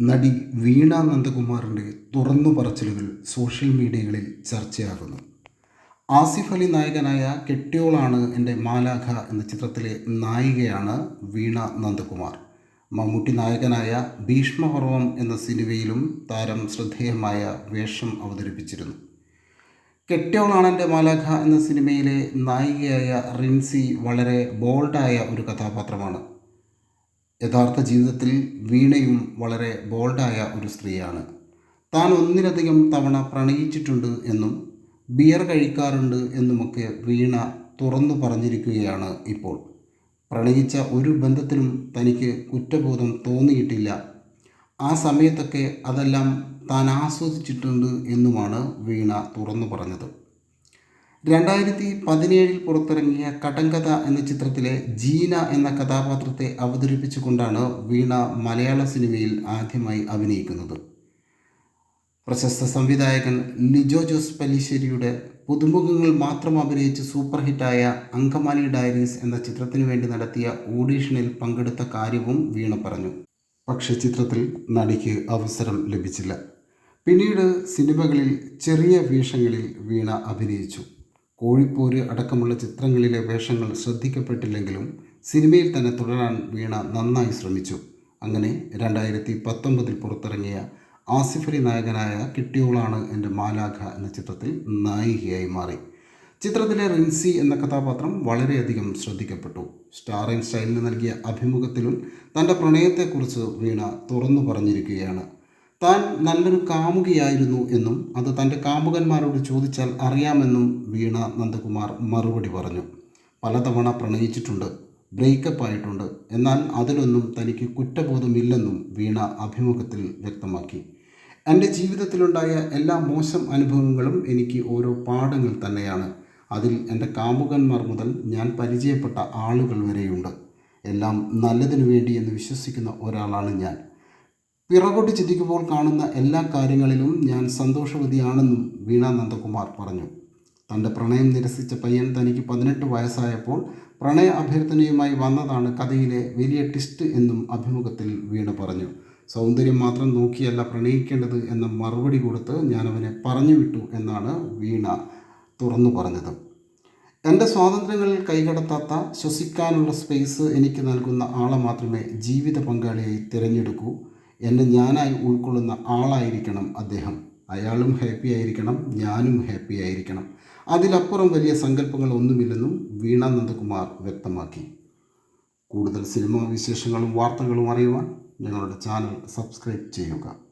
നടി വീണ നന്ദകുമാറിന്റെ തുറന്നു പറച്ചിലുകൾ സോഷ്യൽ മീഡിയകളിൽ ചർച്ചയാകുന്നു. ആസിഫ് അലി നായകനായ കെട്ടിയോളാണ് എന്റെ മാലാഖ എന്ന ചിത്രത്തിലെ നായികയാണ് വീണ നന്ദകുമാർ. മമ്മൂട്ടി നായകനായ ഭീഷ്മപർവം എന്ന സിനിമയിലും താരം ശ്രദ്ധേയമായ വേഷം അവതരിപ്പിച്ചിരുന്നു. കെട്ടിയോളാണ് എന്റെ മാലാഖ എന്ന സിനിമയിലെ നായികയായ റിൻസി വളരെ ബോൾഡായ ഒരു കഥാപാത്രമാണ്. യഥാർത്ഥ ജീവിതത്തിൽ വീണയും വളരെ ബോൾഡായ ഒരു സ്ത്രീയാണ്. താൻ ഒന്നിലധികം തവണ പ്രണയിച്ചിട്ടുണ്ട് എന്നും ബിയർ കഴിക്കാറുണ്ട് എന്നുമൊക്കെ വീണ തുറന്നു പറഞ്ഞിരിക്കുകയാണ് ഇപ്പോൾ. പ്രണയിച്ച ഒരു ബന്ധത്തിലും തനിക്ക് കുറ്റബോധം തോന്നിയിട്ടില്ല. ആ സമയത്തൊക്കെ അതെല്ലാം താൻ ആസ്വദിച്ചിട്ടുണ്ട് എന്നുമാണ് വീണ തുറന്നു പറഞ്ഞത്. രണ്ടായിരത്തി പതിനേഴിൽ പുറത്തിറങ്ങിയ കടങ്കഥ എന്ന ചിത്രത്തിലെ ജീന എന്ന കഥാപാത്രത്തെ അവതരിപ്പിച്ചുകൊണ്ടാണ് വീണ മലയാള സിനിമയിൽ ആദ്യമായി അഭിനയിക്കുന്നത്. പ്രശസ്ത സംവിധായകൻ ലിജോ ജോസ് പല്ലിശ്ശേരിയുടെ പുതുമുഖങ്ങൾ മാത്രം അഭിനയിച്ച് സൂപ്പർ ഹിറ്റായ അങ്കമാലി ഡയറീസ് എന്ന ചിത്രത്തിനു വേണ്ടി നടത്തിയ ഓഡീഷനിൽ പങ്കെടുത്ത കാര്യവും വീണ പറഞ്ഞു. പക്ഷെ ചിത്രത്തിൽ നടിക്ക് അവസരം ലഭിച്ചില്ല. പിന്നീട് സിനിമകളിൽ ചെറിയ വേഷങ്ങളിൽ വീണ അഭിനയിച്ചു. കോഴിപ്പോര് അടക്കമുള്ള ചിത്രങ്ങളിലെ വേഷങ്ങൾ ശ്രദ്ധിക്കപ്പെട്ടില്ലെങ്കിലും സിനിമയിൽ തന്നെ തുടരാൻ വീണ നന്നായി ശ്രമിച്ചു. അങ്ങനെ രണ്ടായിരത്തി പത്തൊമ്പതിൽ പുറത്തിറങ്ങിയ ആസിഫലി നായകനായ കിട്ടിയോളാണ് എന്റെ മാലാഖ എന്ന ചിത്രത്തിൽ നായികയായി മാറി. ചിത്രത്തിലെ റിൻസി എന്ന കഥാപാത്രം വളരെയധികം ശ്രദ്ധിക്കപ്പെട്ടു. സ്റ്റാർ ആൻഡ് സ്റ്റൈലിന് നൽകിയ അഭിമുഖത്തിലും തന്റെ പ്രണയത്തെക്കുറിച്ച് വീണ തുറന്നു പറഞ്ഞിരിക്കുകയാണ്. താൻ നല്ലൊരു കാമുകിയായിരുന്നു എന്നും അത് തന്റെ കാമുകന്മാരോട് ചോദിച്ചാൽ അറിയാമെന്നും വീണ നന്ദകുമാർ മറുപടി പറഞ്ഞു. പലതവണ പ്രണയിച്ചിട്ടുണ്ട് ബ്രേക്കപ്പ് ആയിട്ടുണ്ട്. എന്നാൽ അതിലൊന്നും തനിക്ക് കുറ്റബോധമില്ലെന്നും വീണ അഭിമുഖത്തിൽ വ്യക്തമാക്കി. എന്റെ ജീവിതത്തിലുണ്ടായ എല്ലാ മോശം അനുഭവങ്ങളും എനിക്ക് ഓരോ പാഠങ്ങൾ തന്നെയാണ്. അതിൽ എന്റെ കാമുകന്മാർ മുതൽ ഞാൻ പരിചയപ്പെട്ട ആളുകൾ വരെയുണ്ട്. എല്ലാം നല്ലതിനു വേണ്ടി എന്ന് വിശ്വസിക്കുന്ന ഒരാളാണ് ഞാൻ. പിറകോട്ട് ചിന്തിക്കുമ്പോൾ കാണുന്ന എല്ലാ കാര്യങ്ങളിലും ഞാൻ സന്തോഷവതിയാണെന്നും വീണ നന്ദകുമാർ പറഞ്ഞു. തന്റെ പ്രണയം നിരസിച്ച പയ്യൻ തനിക്ക് പതിനെട്ട് വയസ്സായപ്പോൾ പ്രണയ അഭ്യർത്ഥനയുമായി വന്നതാണ് കഥയിലെ വലിയ ട്വിസ്റ്റ് എന്നും അഭിമുഖത്തിൽ വീണ പറഞ്ഞു. സൗന്ദര്യം മാത്രം നോക്കിയല്ല പ്രണയിക്കേണ്ടത് എന്ന മറുപടി കൊടുത്ത് ഞാനവനെ പറഞ്ഞു വിട്ടു എന്നാണ് വീണ തുറന്നു പറഞ്ഞത്. എന്റെ സ്വാതന്ത്ര്യങ്ങൾ കൈകടത്താത്ത ശ്വസിക്കാനുള്ള സ്പേസ് എനിക്ക് നൽകുന്ന ആളെ മാത്രമേ ജീവിത പങ്കാളിയായി തിരഞ്ഞെടുക്കൂ. എന്നെ ഞാനായി ഉൾക്കൊള്ളുന്ന ആളായിരിക്കണം അദ്ദേഹം. അയാളും ഹാപ്പി ആയിരിക്കണം ഞാനും ഹാപ്പി ആയിരിക്കണം. അതിലപ്പുറം വലിയ സങ്കല്പങ്ങൾ ഒന്നുമില്ലെന്നും വീണ നന്ദകുമാർ വ്യക്തമാക്കി. കൂടുതൽ സിനിമാ വിശേഷങ്ങളും വാർത്തകളും അറിയുവാൻ ഞങ്ങളുടെ ചാനൽ സബ്സ്ക്രൈബ് ചെയ്യുക.